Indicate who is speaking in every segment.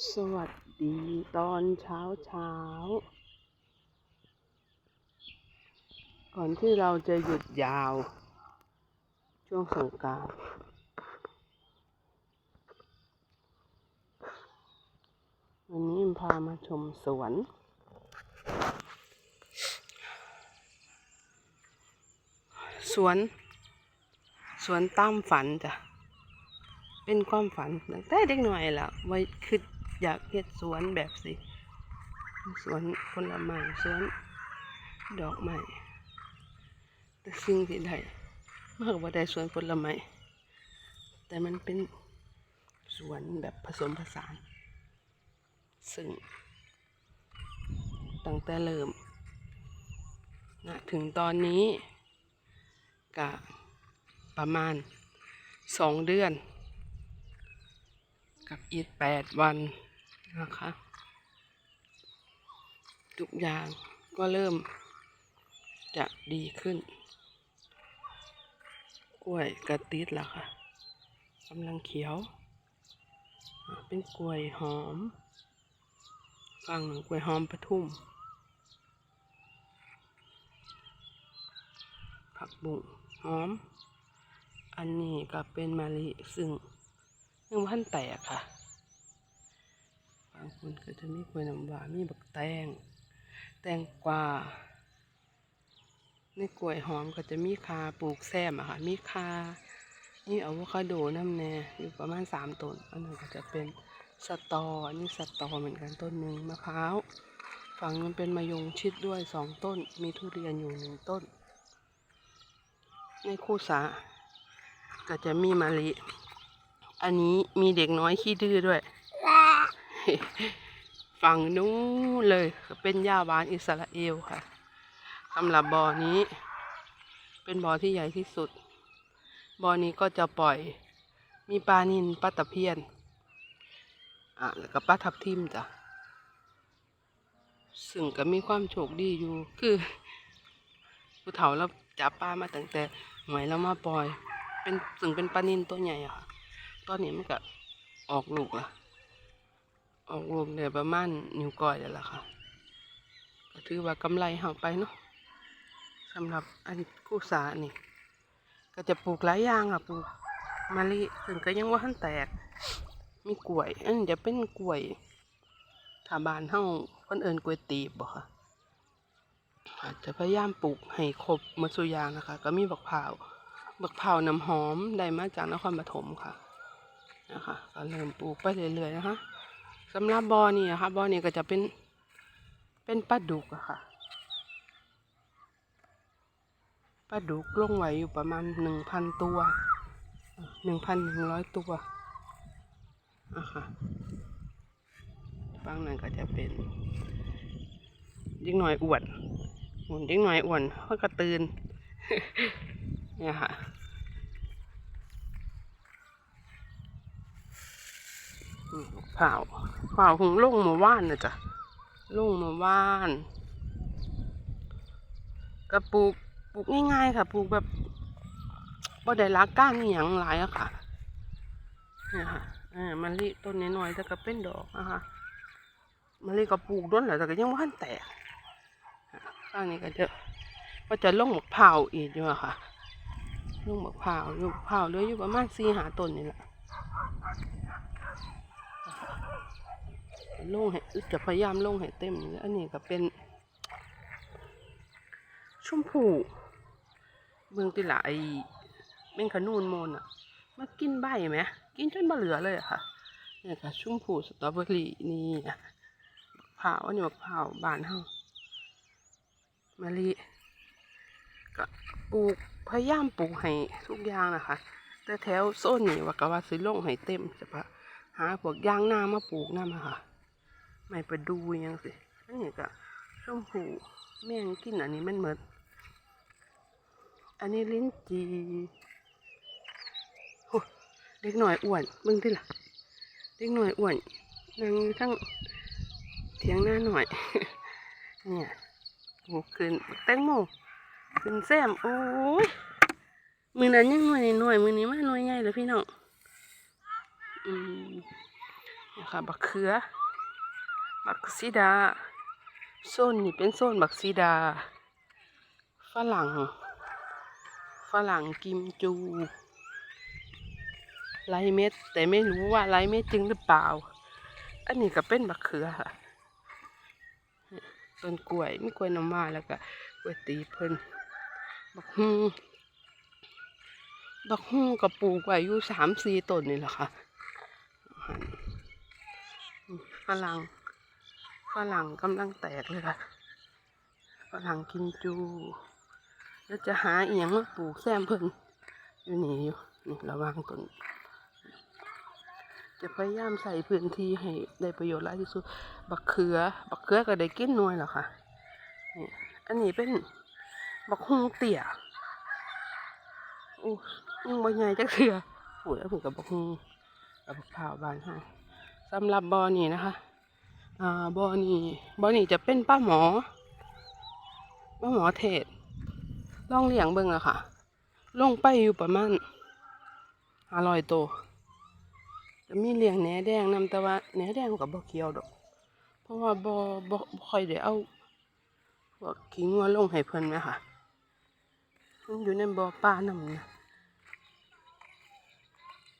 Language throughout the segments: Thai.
Speaker 1: สวัสดีตอนเช้าเช้า ก่อนที่เราจะหยุดยาว ช่วงสงการวันนี้พามาชมสวน สวน สวนตามฝันจ้ะ เป็นความฝันตั้งแต่เด็กหน่อยล้วไว้คือ อยากเฮ็ดสวนแบบสิสวนผลไม้สวนดอกไม้แต่สิ่งที่ได้มากกว่าได้สวนผลไม้แต่มันเป็นสวนแบบผสมผสาน ซึ่งตั้งแต่เริ่มนะถึงตอนนี้ก็ประมาณสองเดือน กับอีกแปดวัน นะคะทุกอย่างก็เริ่มจะดีขึ้น กล้วยกระติดแล้วค่ะกำลังเขียว เป็นกล้วยหอมฟังหนึ่งกล้วยหอมปทุม ผักบุ้งหอม อันนี้ก็เป็นมะลิซึ่งยังพันแตกค่ะางคนก็จะมีกล้วยน้ำว้ามีบักแตง แตงกวาในกล้วยหอมก็จะมีคาปลูกแซมอะค่ะ มีคานี่อะโวคาโดน้ำแน่อยู่ประมาณสามต้น อันนั้นก็จะเป็นสตอนนี้สตอเหมือนกันต้นหนึ่งมะพร้าว ฝั่งนั้นเป็นมะยงชิดด้วยสองต้น มีทุเรียนอยู่หนึ่งต้น ในคู่สาก็จะมีมะลิ อันนี้มีเด็กน้อยขี้ดื้อด้วย ฝั่งนู้นเลยเป็นย่าหวานอิสราเอลค่ะสำหรับบ่อนี้ เป็นบ่อที่ใหญ่ที่สุด บ่อนี้ก็จะปล่อย มีปลานินปลาตะเพียน อะแล้วก็ปลาทับทิมจ้ะซึ่งก็มีความโชคดีอยู่คือผู้เฒ่าเราจับปลามาตั้งแต่หวยแล้วมาปล่อย เป็นซึ่งเป็นปลานินตัวใหญ่อะค่ะตอนนี้มันก็ออกลูกละ ออกลูกเดี๋ยวประมาณนิ้วก้อยแล้วล่ะค่ะก็ถือว่ากำไรเฮาไปเนาะสำหรับอันคู่สานี่ ก็จะปลูกหลายอย่างอะปลูกมะลิถึงก็ยังว่าทันแตก มีกล้วย อันจะเป็นกล้วยถาบานเฮาคนเอิญกล้วยตีบบ่ค่ะอาจจะพยายามปลูกให้ครบหมดสุอยางนะคะ ก็มีบักพร้าบักเผาน้ำหอมได้มาจากนครปฐมค่ะนะคะก็เริ่มปลูกไปเรื่อยๆนะคะ สำหรับบ่อนี่นะคะบ่อนี่ก็จะเป็นเป็นปลาดุกอะค่ะปลาดุกลงไว้อยู่ประมาณหนึ่งพันตัวหนึ่งพันหนึ่งร้อยตัวอะค่ะฝั่งนั้นก็จะเป็นยิ่งหน่อยอ้วนหุ่นยิ่งหน่อยอ้วนเขาก็ตื่นเนี่ยค่ะ อืม เผาเผาหงลงมาว่านนะจ๊ะลงมาว่านก็ปลูกปลูกง่ายๆค่ะปลูกแบบบ่ได้รักก้านอหย่างหลายอะค่ะเนี่ยค่ะเอ่ามะลิต้นน้อยๆแต่ก็เป็นดอกนะคะมะลิก็ปลูกด้นแหละแต่ก็ยังไม่ทันแตกข้างนี้ก็จะก็จะลงหมะพร้าอีกอยู่อะค่ะลูกมะพร้าวลูกมะพร้าเลืออยู่ประมาณสี่หาต้นนี่แหละ ลงให้จะพยายามลงให้เต็มนี่และอันนี้ก็เป็น ชมพูเมืองติหลายเป็นขนูนโมนอะ มากินใบไหมกินจนบ่เหลือเลยอะค่ะเนี่ยค่ะชุมพูสตรอเบอรี่นี่อะมะพร้าวอันนี้มะพร้าวบานเฮามะลิก็ปลูกพยายามปลูกให้ทุกอย่างนะคะ แต่แถวโซนนี้ว่าก็ว่าสิลงให้เต็มจะพะหาพวกยางนามาปลูกน้ำอะค่ะ ไม่ไปดูยังสิ อันนี้ก็ชมพูแม่งกินอันนี้มันเหมือนอันนี้ลิ้นจีโอ้เด็กหน่อยอ้วนเบิ่งที่ล่ะ เด็กหน่อยอ้วนนั่งทั้งเถียงหน้าหน่อย เนี่ยโอ้ขึ้นแตงโมขึ้นแซมโอ้ยมือนั้นยังหน่วยหน่วยมือนี้มาหน่วยใหญ่เลยพี่น้องอืมนี่ค่ะบักเขือ บักซีดาโซนนี่เป็นโซนบักซีดา ฝรั่ง ฝรั่งกิมจูไรเม็ด แต่ไม่รู้ว่าไรเม็ดจริงหรือเปล่า อันนี้ก็เป็นบักเขือค่ะต้นกล้วยมีกล้วยน้ำว้าแล้วก็กล้วยตีเพิ่นบักฮูบักฮูกับปลูกไว้อยู่สามสี่ต้นนี่แหละค่ะฝรั่ง ฝรั่งกำลังแตกเลยค่ะฝรั่งกินจู แล้วจะหาเอียงมาปลูกแซมเพิ่นอยู่นี่อยู่นี่ระวังต้นจะพยายามใส่พื้นที่ให้ได้ประโยชน์หลายที่สุด บักเขือ บักเขือก็ได้กินน่วยหรอค่ะนี่อันนี้เป็นบักฮุงเตี่ยโอ้ยังบ่ใหญ่จักเถื่อโอ้ยเอาผมกับบักฮุงกับบักเผาวบานให้สำหรับบอนี้นะคะ อ่าบอนี้บ่อนี้จะเป็นป้าหมอ ป้าหมอเทศล่องเลี้ยงเบิ่งอะค่ะ ลงไปอยู่ประมาณห้าร้อยตัวจะมีเลี้ยงแหนแดงนำแต่ว่าแหนแดงกับบ่เขียวดอก เพราะว่าบ่บ่ค่อยได้เอาพวกขี้งัวลงให้เพิ่นแหมค่ะมันอยู่ในบ่อปลานำนะ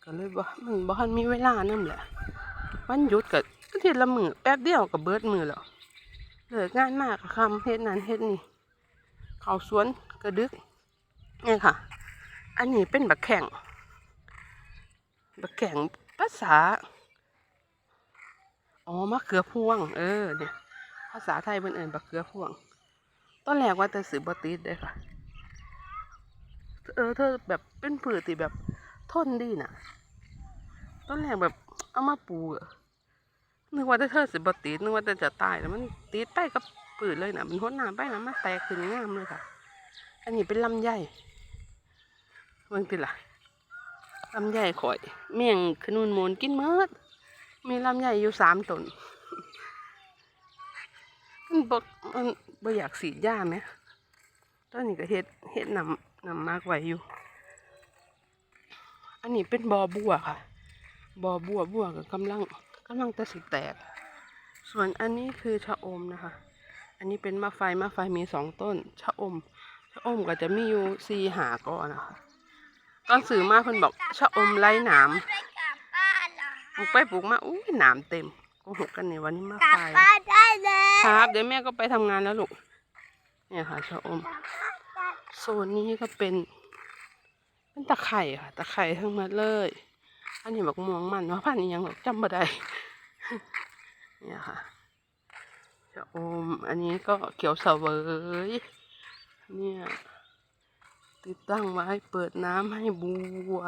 Speaker 1: ก็เลยบ่มันบ่ทันมีเวลานำแหละวันหยุดก็ อาทิตย์ละมือแป๊บเดียวก็เบิดมือแล้วเลิกงานมากคำเฮ็ดนั่นเฮ็ดนี่เขาสวนก็ดึกนี่ค่ะ อันนี้เป็นบักแข่งบักแข่งภาษาอ๋อมะเขือพวง เออเนี่ยภาษาไทยเป็นเอิญมะเขือพวงตอนแรกว่าแต่สือบติดเลยค่ะ เออเธอแบบเป็นผืชที่แบบทนดีน่ะตอนแรกแบบเอามาปลูกอะ นึกว่าแต่เธอสืบติดนึกว่าแต่จะตายแต่มันติดไปกับปืนเลยนะมันหดน้ำไปนะมันแตกขึ้นงามเลยค่ะ อันนี้เป็นลำไยเบิ่งติล่ะลำไยข่อย เมี่ยงขนุนมูนกินเมิดมีลำไยอยู่สามตนมันบกมันบ่อยากสีดยาไหมตอนนี้ก็เฮ็ดเฮ็ดนำนำมากไว้อยู่ อันนี้เป็นบอบัวค่ะ บอบัวบัวก็กำลังำลังจะสิแตก ส่วนอันนี้คือชะอมนะคะ อันนี้เป็นมะไฟมะไฟมีสองต้น ชะอม ชะอมก็จะมีอยู่สี่หาก้อนนะคะ ตอนสื่อมาเพิ่นบอกชะอมไร้หนาม
Speaker 2: ไม่กลับบ้านเหรอ
Speaker 1: ปลูกไปปลูกมาอุ้ยหนามเต็มโกหกกันในวันนี้มาก
Speaker 2: ลับ
Speaker 1: ไป
Speaker 2: บ้านได้เลย
Speaker 1: ครับเดี๋ยวแม่ก็ไปทำงานแล้วลูก เนี่ยค่ะชะอม โซนนี้ก็เป็น เป็นตะไคร่ค่ะ ตะไคร่ทั้งหมดเลย อันนี้บักม่วงมันว่าพันนี้ยังจำบ่ได้เนี่ยค่ะชะอมอันนี้ก็เขียวเสวยเนี่ยติดตั้งไว้เปิดน้ำให้บัว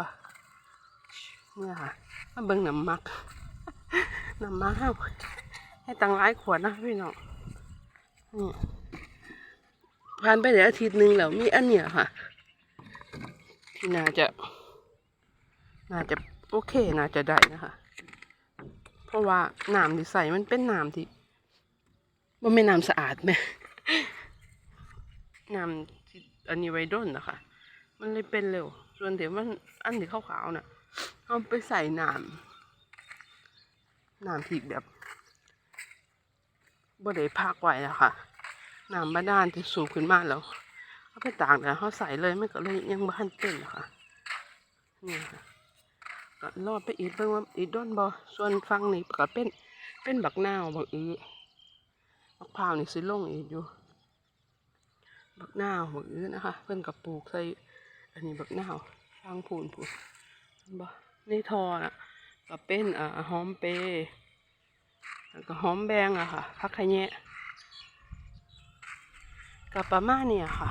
Speaker 1: เนี่ยค่ะมาเบิ่งน้ำมักน้ำมักให้ตังหลายขวดนะพี่น้องนี่ผ่านไปเดี๋ยวอาทิตย์หนึ่งแล้วมีอันเนี้ยค่ะ ที่น่าจะ น่าจะ โอเคน่าจะได้นะคะ เพราะว่าน้ำที่ใส่มันเป็นน้ำที่มันไม่น้ำสะอาดไหมน้ำที่อันนี้ไว้ด้นนะคะ มันเลยเป็นเร็ว ส่วนที่มันอันที่ขาวๆน่ะเอาไปใส่น้ำน้ำที่แบบบ่ได้พักไว้อะค่ะน้ำบาดาลที่สูบขึ้นมาแล้วเอาไปตากแล้วเขาใส่เลยไมันก็เลยยังบ่ทันเป็นอะคะนี่ค่ะ ก็รอดไปอีกเบิ่งว่าอีกด้นบ่ส่วนฟังนี่ก็เป็นเป็นบักนาวบักอื้อบักพร้าวนี่สิลงอีกอยู่ บักนาวบักอื้อนะคะ เพิ่นกับปลูกใส่อันนี้บักนาวฟังพูนพูนเห็นบ่ในทอน่ะก็เป็นอ่าหอมเปย์แล้วก็หอมแบงอะค่ะพักขะแยะกับประมาณเนี่ยค่ะ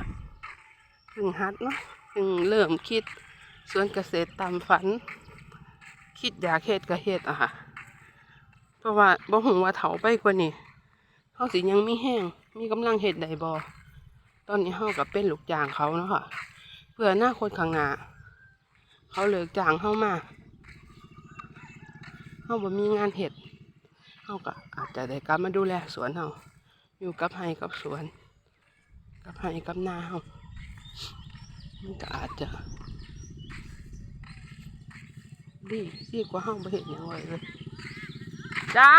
Speaker 1: ถึงฮัดเนาะถึงเริ่มคิดสวนเกษตรตามฝัน คิดอยากเฮ็ดก็เฮ็ดอะค่ะ เพราะว่าบ่หูว่าเถาไปกว่านี้เฮาสิยังมีแห้งมีกำลังเฮ็ดได้บ่ตอนนี้เฮาก็เป็นลูกจ้างเขาเนาะค่ะ เพื่ออนาคตข้างหน้าเขาเลิกจ้างเฮามาเฮาบ่มีงานเฮ็ดเฮาก็อาจจะได้กลับมาดูแลสวนเฮาอยู่กับไร่กับสวน กับให้กับนาเฮามันก็อาจจะ ดีดีกว่าเฮาบ่เห็นหยังไว้เลยจ้า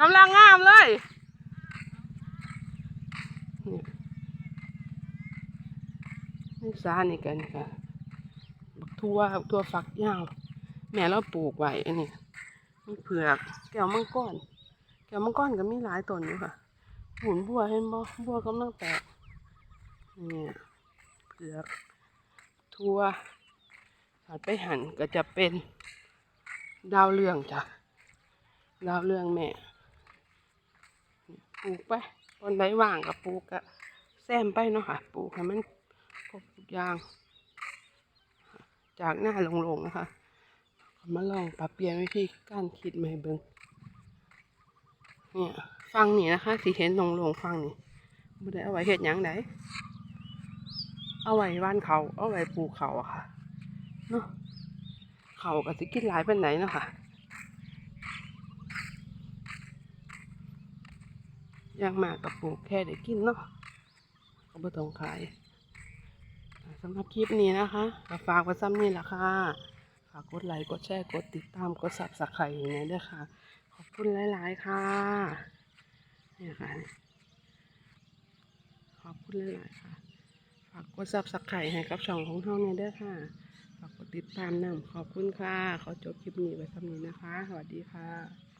Speaker 1: กำลังงามเลยนี่นี่ซานี่กันค่ะบักทั่วบักทั่วฟักยาวแม่เราปลูกไว้อันนี้มีเผือก แก้วมังกรแก้วมังกรก็มีหลายต้นอยู่ค่ะหุนบัวเห็นบ่บัวกำลังแตกเนี่ยเผือกทั่ว ถัดไปหันก็จะเป็นดาวเรืองจ้ะ ดาวเรืองแม่ ปลูกไปตอนใดว่างกับปลูกก็แซมไปเนาะค่ะ ปลูกให้มันครบทุกอย่าง จากหน้าลงๆนะคะ มาลองปรับเปลี่ยนวิธีการคิดใหม่เบิงเนี่ยฟังนี่นะคะสีเห็นลงลงๆฟังนี่ไม่ได้เอาไว้เห็ดยังไดเอาไว้ว่านเขา เอาไว้ปลูกเขาอะค่ะ เนาะเขาก็สิกินหลายเป็นไหนเนาะค่ะย่างมากกับปลูกแค่ได้กินเนาะก็ไม่ต้องขายสำหรับคลิปนี้นะคะก็ฝากไว้ซ้ำนี่แหละค่ะฝากกดไลค์กดแชร์กดติดตามกดซับสไครต์อย่างนี้ด้วยค่ะ ขอบคุณหลาย ๆ ค่ะเนี่ยค่ะขอบคุณหลาย ๆ ค่ะ ฝากกดซับสไครต์ให้กับช่องของเฮาเนี่ยด้วยค่ะ ฝากกดติดตามนำขอบคุณค่ะ ขอจบคลิปนี้ไว้สำนี้นะคะ สวัสดีค่ะ